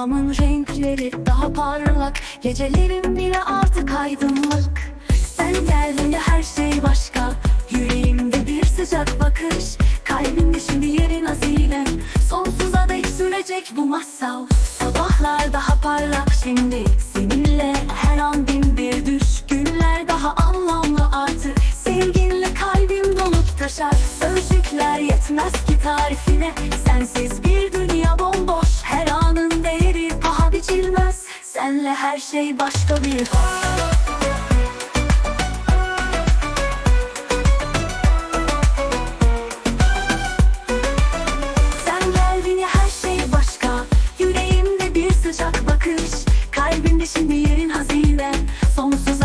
Dünyamın renkleri daha parlak. Gecelerim bile artık aydınlık. Sen geldin ya her şey başka. Yüreğimde bir sıcak bakış. Kalbimde şimdi yerin azile. Sonsuza dek sürecek bu masal. Sabahlar daha parlak şimdi. Seninle her an bin bir düş. Günler daha anlamlı artık. Sevginle kalbim dolup taşar. Sözcükler yetmez ki tarifine. Sensiz bir biçilmez Senle her şey başka bir Sen geldin her şey başka. Yüreğimde bir sıcak bakış. Kalbimde şimdi yerin hazine. Sonsuza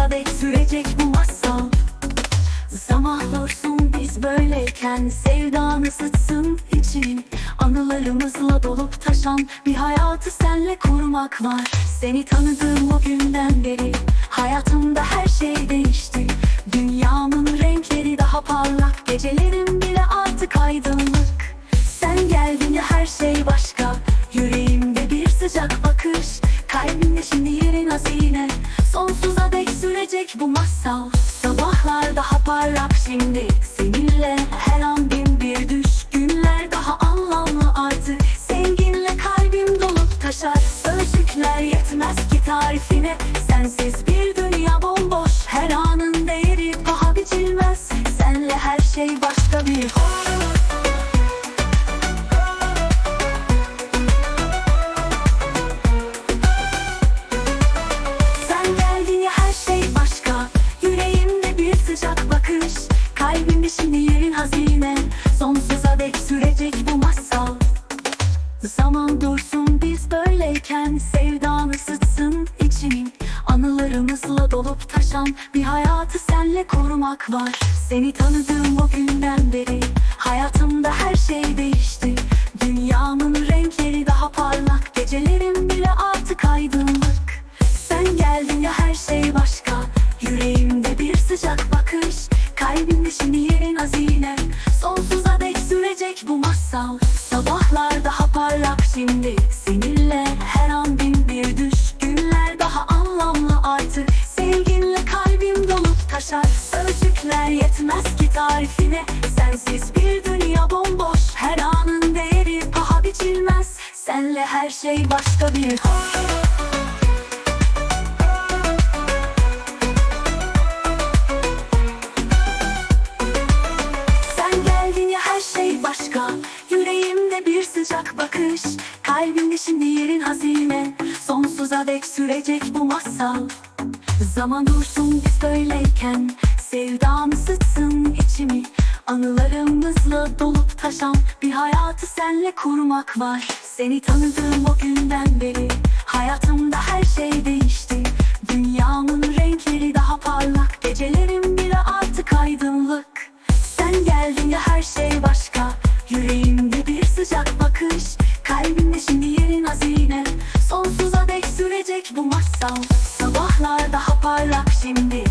böyleyken Sevdan ısıtsın için. Anılarımızla dolup taşan Bir hayatı senle kurmak var. Seni tanıdığım o günden beri Hayatımda her şey değişti. Dünyamın renkleri daha parlak Gecelerim bile artık aydınlık. Sen geldin her şey başka. Yüreğimde bir sıcak bakış Kalbimde şimdi yerin hazine. Sonsuza dek sürecek bu masal. Sabahlar daha parlak şimdi yetmez ki tarifine. Sensiz bir dünya bomboş Her anın değeri paha biçilmez. Senle her şey başka bir Sen taşan Bir hayatı senle korumak var. Seni tanıdığım o günden beri Hayatımda her şey değişti. Dünyamın renkleri daha parlak Gecelerim bile artık aydınlık. Sen geldin ya her şey başka Yüreğimde bir sıcak bakış. Kalbimde şimdi yerin hazine Sonsuza dek sürecek bu masal. Sabahlar daha parlak şimdi tarifine Sensiz bir dünya bomboş. Her anın değeri paha biçilmez. Senle her şey başka bir Sen geldin ya her şey başka. Yüreğimde bir sıcak bakış. Kalbimde şimdi yerin hazine. Sonsuza dek sürecek bu masal Zaman dursun biz böyleyken Sevdam ısıtsın içimi. Anılarımızla dolup taşan Bir hayatı senle kurmak var. Seni tanıdığım o günden beri Hayatımda her şey değişti. Dünyamın renkleri daha parlak Gecelerim bile artık aydınlık. Sen geldin ya her şey başka. Yüreğimde bir sıcak bakış Kalbimde şimdi yerin hazine Sonsuza dek sürecek bu masal. Sabahlar daha parlak şimdi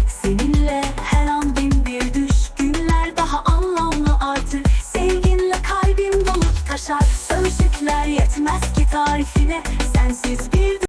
seninle her an bin bir düş. Günler daha anlamlı artık. Sevginle kalbim dolup taşar. Ömüşükler yetmez ki tarifine. Sensiz bir